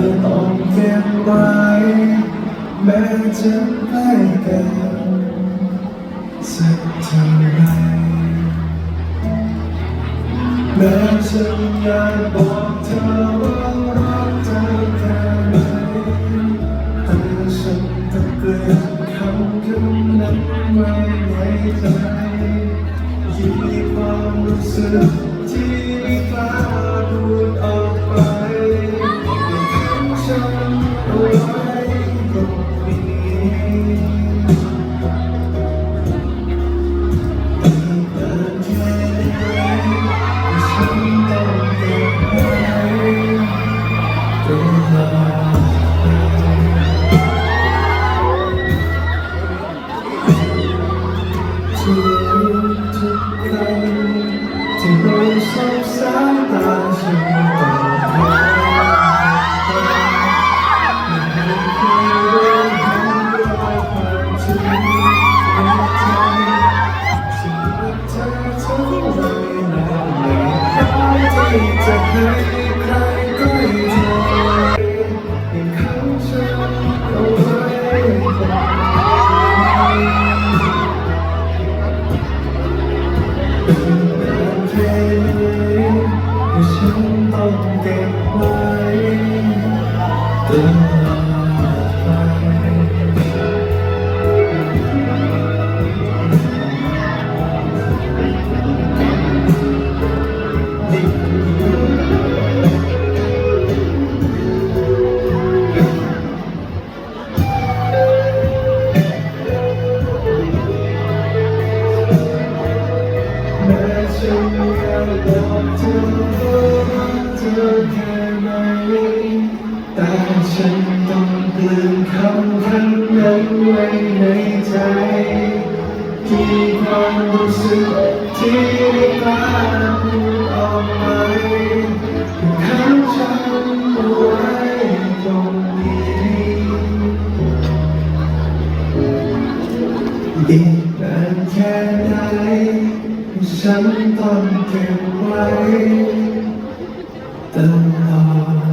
ยต้องเก็บไว้แม้จะไม่กันสักเท่าไหรแม้ฉันอยากบอกเธอว่ารักเธอแค่ไหนแต่ฉันต้องเกลียดคำคำนั้นไว้ในใจที่มีความรู้สึก จะให้ใครใกล้เธอยังขังฉันเอาไว้เป็นนานแค่ไหนที่ฉันต้องเก็บไว้ นอยากบอกเธอว่ารักเธอแค่ไหนแต่ฉันต้องเปลี่ยนคำคำนั้นไว้ในใจ ที่ความรู้สึกที่ไม่กล้าพูดออกไปขังฉันเอาไว้ตรงนี้ ฉันต้องเก็บไว้ตลอด